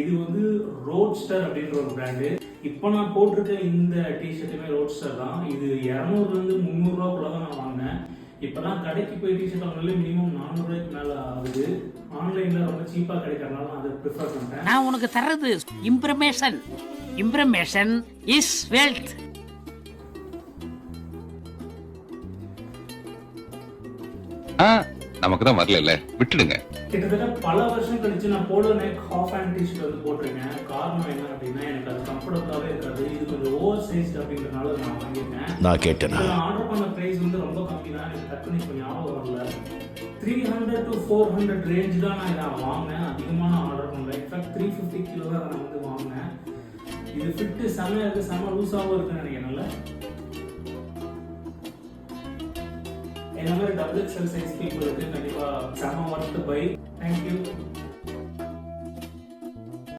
இது வந்து ரோட்ஸ்டர் அப்படின்ற ஒரு பிராண்டு இப்போ நான் போட்டிருக்க இந்த டிஷர்ட்டுமே ரோட்ஸ்டர் தான். இது இரநூறுலேருந்து முந்நூறுரூவாக்குள்ள தான் நான் வாங்கினேன். இப்போலாம் கடைக்கு போய் டிஷர்ட் வாங்கினாலே மினிமம் நானூறுரூவாய்க்கு மேலே ஆகுது. ஆன்லைனில் ரொம்ப சீப்பாக கிடைக்கிறனால நான் அதை ப்ரிஃபர் பண்ணுறேன் நான் உனக்கு தர்றது இம்ப்ரமேஷன் இம்ப்ரமேஷன் இஸ் வெல்த் ஆ? நமக்கு தான் வரல விட்டுடுங்க. கிட்டத்தட்ட பல வருஷம் கழிச்சு நான் polo neck half hand T-shirt வந்து போட்டிருக்கேன். காரணம் என்ன அப்படின்னா எனக்கு அது கம்ஃபர்டபுளாகவே இருக்காது இது கொஞ்சம் ஓவர் சைஸ்ட் அப்படின்றனால நான் வாங்கியிருக்கேன். நான் கேட்டேனா? நான் ஆர்டர் பண்ண பிரைஸ் வந்து ரொம்ப கம்மி தான் எனக்கு டக்குனு இப்போ ஞாபகம் வரல. Three hundred to four hundred range தான் நான் இதை வாங்கினேன். அதிகமாக நான் ஆர்டர் பண்ணல. இன்ஃபேக்ட் த்ரீ ஃபிஃப்டி கிலோ தான் நான் வந்து வாங்கினேன். இது ஃபிட்டு செம்ம இருக்கு. செம்ம லூஸாகவும் இருக்குன்னு நினைக்கிறேன்ல என்ன மாதிரி டபுள் எக்ஸல் சைஸ் பீப்புளுக்கு கண்டிப்பாக செம ஒர்த்து பை தேங்க்யூ